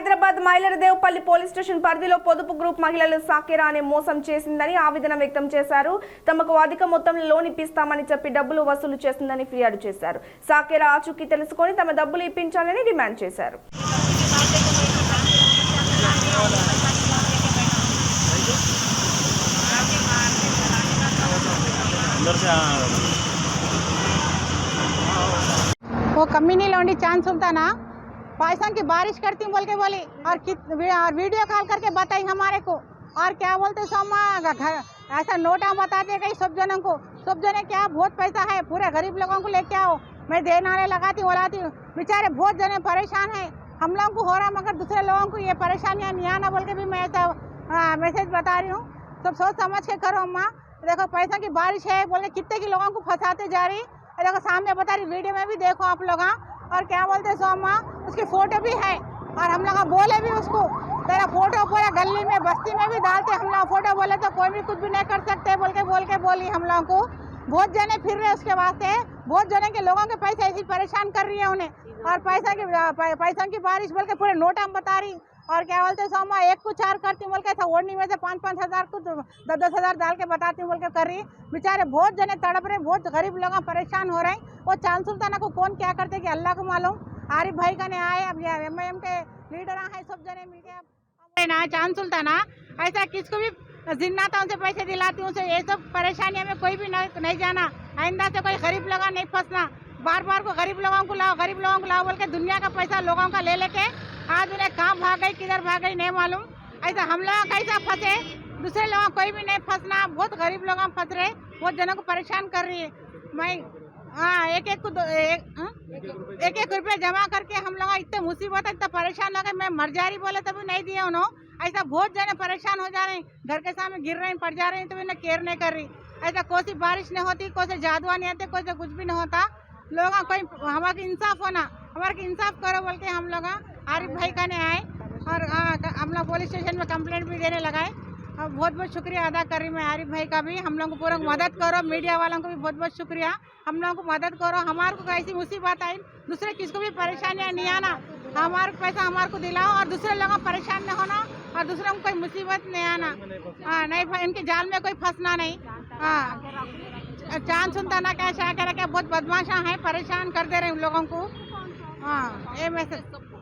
Hyderabad మైలరదేవ్పల్లి police station పరిధిలో పొదుపు group మహిళలు సాకేరా అనే మోసం చేసిందని ఆవేదన వ్యక్తం చేశారు. తమకు అధిక మొత్తంలో లోన్ ఇప్పిస్తామని చెప్పి డబ్బులు వసూలు చేసిందని ఫిర్యాదు చేశారు. సాకేరా ఆచూకీ తెలుసుకొని తమ డబ్బులు ఇప్పించాలని డిమాండ్ చేశారు. ఓ కంపెనీలో ఉండి ఛాన్స్ ఉంటానా पैसा की बारिश करती बोल के बोली, और और वीडियो कॉल करके बताई हमारे को। और क्या बोलते घर, ऐसा नोटा बताते कहीं सब जनों को। सब जने क्या, बहुत पैसा है, पूरे गरीब लोगों को लेके आओ। मैं देनारे लगाती बोलाती हूँ, बेचारे, बहुत जने परेशान है। हम लोगों को हो रहा मगर दूसरे लोगों को ये परेशानियाँ नहीं आना। बोल के भी मैं ऐसा मैसेज बता रही हूँ। सब सोच समझ के करो, अम्मा। देखो, पैसा की बारिश है बोले कितने की लोगों को फंसाते जा रही। देखो, सामने बता रही, वीडियो में भी देखो आप लोग हाँ। और क्या बोलते सोमा? उसकी फ़ोटो भी है। और हम लोग बोले भी उसको। तेरा फ़ोटो पूरा गली में, बस्ती में भी डालते। हम लोग फ़ोटो बोले तो कोई भी कुछ भी नहीं कर सकते। बोल के बोल के बोली हम लोगों को। बहुत जने फिर रहे उसके वास्ते। बहुत जने के लोगों के पैसे ऐसी परेशान कर रही है उन्हें। और पैसा की पैसा की बारिश बोल के पूरे नोट हम बता रही। और क्या बोलते सोमा एक को चार करती बोल के ऐसा ओढ़नी में से पाँच पाँच हज़ार को तो दस दस हज़ार डाल के बताती बोल के कर रही बेचारे बहुत जने तड़प रहे बहुत गरीब लोग परेशान हो रहे हैं। वो चाँद सुल्ताना को कौन क्या करते कि अल्लाह को मालूम। आरिफ भाई का ने आए अब एम आई एम के लीडर हैं सब जने मिलके अब ना चाँद सुल्ताना ऐसा किसको भी जिन्नाता उनसे पैसे दिलाती हूँ ये सब परेशानियों में कोई भी नहीं जाना। आइंदा से कोई गरीब लोग नहीं फंसना। बार बार को गरीब लोगों को लाओ, गरीब लोगों को लाओ बोल के दुनिया का पैसा लोगों का ले लेके आज उन्हें कहाँ भाग गई किधर भाग गई नहीं मालूम। ऐसा हम लोग कैसा फंसे दूसरे लोग कोई भी नहीं फंसना। बहुत गरीब लोग हम फंस रहे बहुत जनों को परेशान कर रही है। मैं हाँ एक एक को दो- एक हाँ? एक एक रुपये जमा करके हम लोग इतने मुसीबत है, इतना परेशान हो। गए मैं मर जा रही बोले तभी नहीं दिए उन्होंने ऐसा बहुत जने परेशान हो जा रहे हैं। घर के सामने गिर रहे हैं, पड़ जा रहे हैं तो इन्हें केयर नहीं कर रही। ऐसा कोई सी बारिश नहीं होती, कोई से जादुआ नहीं आते, कोई से कुछ भी नहीं होता। लोग कोई, हमारा इंसाफ होना, हमारा इंसाफ करो बोल के हम लोग आरिफ भाई का ने आए और हम लोग पुलिस स्टेशन में कंप्लेंट भी देने लगाए और बहुत बहुत शुक्रिया अदा कर रही मैं आरिफ भाई का भी। हम लोग को पूरा मदद करो मीडिया वालों को भी बहुत बहुत शुक्रिया। हम लोगों को मदद करो, हमारे को ऐसी मुसीबत आई, दूसरे किसको भी परेशानियाँ नहीं आना। हमारे पैसा हमारे को दिलाओ और दूसरे लोगों को परेशान नहीं होना और दूसरों को कोई मुसीबत नहीं आना। हाँ नहीं इनके जाल में कोई फंसना नहीं। हाँ चाँद सुनता ना क्या, शाह क्या, बहुत बदमाशा है, परेशान कर दे रहे हैं उन लोगों को। हाँ ये मैसेज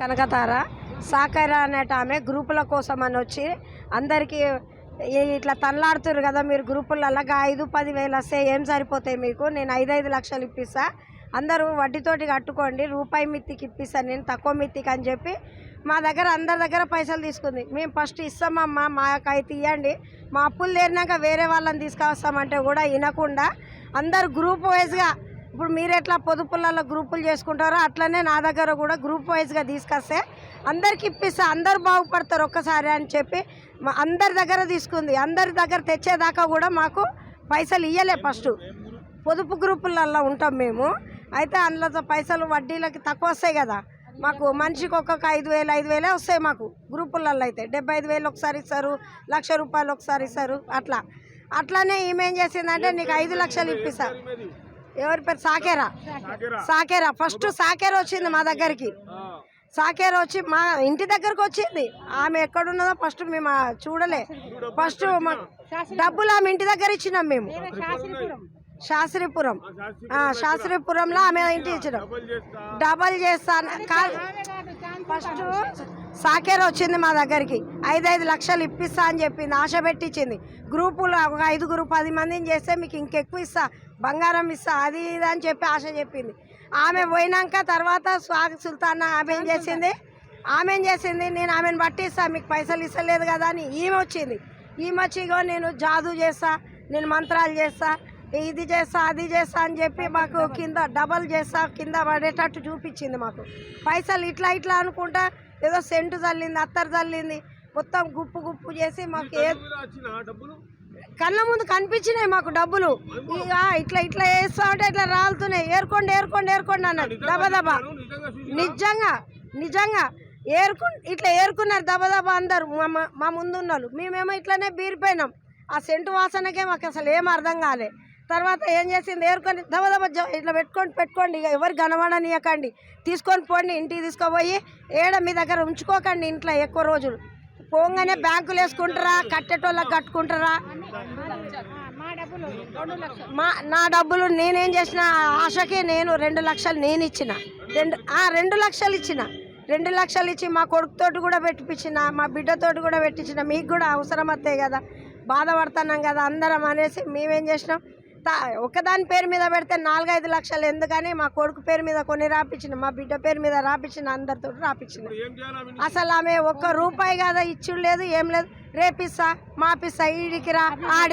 కనకతార సాకర అనేట ఆమె గ్రూపుల కోసం అని వచ్చి అందరికీ ఇట్లా తనలాడుతున్నారు కదా మీరు గ్రూపులలో ఐదు పది వేలు వస్తే ఏం సరిపోతాయి మీకు? నేను ఐదు ఐదు లక్షలు ఇప్పిస్తా. అందరూ వడ్డీతోటి కట్టుకోండి రూపాయి మిత్తికి ఇప్పిస్తాను నేను తక్కువ మిత్తికి అని చెప్పి మా దగ్గర అందరి దగ్గర పైసలు తీసుకుంది. మేము ఫస్ట్ ఇస్తామమ్మా మాకైతే ఇవ్వండి మా అప్పులు తీరినాక వేరే వాళ్ళని తీసుకొస్తామంటే కూడా వినకుండా అందరు గ్రూప్ వైజ్గా ఇప్పుడు మీరు ఎట్లా పొదుపులలో గ్రూపులు చేసుకుంటారో అట్లనే నా దగ్గర కూడా గ్రూప్ వైజ్గా తీసుకొస్తే అందరికి ఇప్పిస్తా అందరు బాగుపడతారు ఒక్కసారి అని చెప్పి అందరి దగ్గర తీసుకుంది. అందరి దగ్గర తెచ్చేదాకా కూడా మాకు పైసలు ఇయ్యలే ఫస్ట్. పొదుపు గ్రూపులలో ఉంటాం మేము. అయితే అందులో పైసలు వడ్డీలకి తక్కువ వస్తాయి కదా. మాకు మనిషికి ఒక్కొక్క ఐదు వేలు ఐదు వేలే వస్తాయి మాకు గ్రూపులలో అయితే. డెబ్బై ఐదు వేలు ఒకసారి ఇస్తారు లక్ష రూపాయలు ఒకసారి ఇస్తారు అట్లా. అట్లానే ఈమె ఏం చేసిందంటే నీకు ఐదు లక్షలు ఇప్పిస్తా. ఎవరి పేరు? సాకేరా. సాకేరా. ఫస్ట్ సాకేరా వచ్చింది మా దగ్గరికి. సాకేరా వచ్చి మా ఇంటి దగ్గరకు వచ్చింది. ఆమె ఎక్కడున్నదో ఫస్ట్ మేము చూడలే. ఫస్ట్ డబ్బులు ఆమె ఇంటి దగ్గర ఇచ్చినాం మేము. శాస్త్రీపురం. ఆ, శాస్త్రీపురంలో ఆమె ఇంటి ఇచ్చినాం. డబల్ చేస్తాను ఫస్ట్ సాకేర్ వచ్చింది మా దగ్గరికి. ఐదైదు లక్షలు ఇప్పిస్తా అని చెప్పింది ఆశ పెట్టించింది. గ్రూపులో ఒక ఐదుగురు పది మందిని చేస్తే మీకు ఇంకెక్కువ ఇస్తా బంగారం ఇస్తా అది ఇది అని చెప్పి ఆశ చెప్పింది. ఆమె పోయినాక తర్వాత స్వాగ సుల్తాన్ ఆమె ఏం చేసింది? ఆమె ఏం చేసింది? నేను ఆమెను పట్టిస్తా మీకు పైసలు ఇస్తలేదు కదా అని ఈమె వచ్చింది. ఈమె వచ్చిగో నేను జాదు చేస్తా నేను మంత్రాలు చేస్తా ఇది చేస్తా అది చేస్తా అని చెప్పి మాకు కింద డబల్ చేస్తా కింద పడేటట్టు చూపించింది మాకు. పైసలు ఇట్లా ఇట్లా అనుకుంటా ఏదో సెంటు చల్లింది అత్తరు చల్లింది మొత్తం గుప్పు గుప్పు చేసి మాకు ఏ కళ్ళ ముందు కనిపించినాయి మాకు డబ్బులు. ఇక ఇట్లా ఇట్లా వేస్తా ఉంటే ఇట్లా రాలుతున్నాయి. ఏరుకోండి ఏరుకోండి ఏరుకోండి అన్నది దబా దబా నిజంగా నిజంగా ఏరుకు ఇట్లా ఏరుకున్నారు దబా దబా అందరు మా ముందు ఉన్న వాళ్ళు మేమేమో ఇట్లానే బీరిపోయినాం. ఆ సెంటు వాసనకే మాకు అసలు ఏం అర్థం కాలే. తర్వాత ఏం చేసింది? ఏరుకొని దమదమ ఇట్లా పెట్టుకోండి పెట్టుకోండి. ఇక ఎవరు గనవాడనియకండి తీసుకొని పోండి ఇంటికి తీసుకుపోయి ఏడ మీ దగ్గర ఉంచుకోకండి ఇంట్లో ఎక్కువ రోజులు. పోగానే బ్యాంకులు వేసుకుంటారా? కట్టేటోళ్ళకి కట్టుకుంటారా? మా నా డబ్బులు నేనేం చేసిన? ఆశకి నేను రెండు లక్షలు నేను ఇచ్చిన. రెండు రెండు లక్షలు ఇచ్చిన. రెండు లక్షలు ఇచ్చి మా కొడుకుతోటి కూడా పెట్టిపించిన మా బిడ్డతోటి కూడా పెట్టించిన మీకు కూడా అవసరం వస్తాయి కదా. బాధపడుతున్నాం కదా అందరం అనేసి మేమేం చేసినాం? ఒకదాని పేరు మీద పెడితే నాలుగైదు లక్షలు ఎందుకని మా కొడుకు పేరు మీద కొన్ని రాపించిన మా బిడ్డ పేరు మీద రాపించిన అందరితో రాపించిన అసలు ఆమె ఒక్క రూపాయి కదా ఇచ్చుడు లేదు ఏం లేదు. రేపిస్తా మాపిస్తా ఈడికి రా ఆడి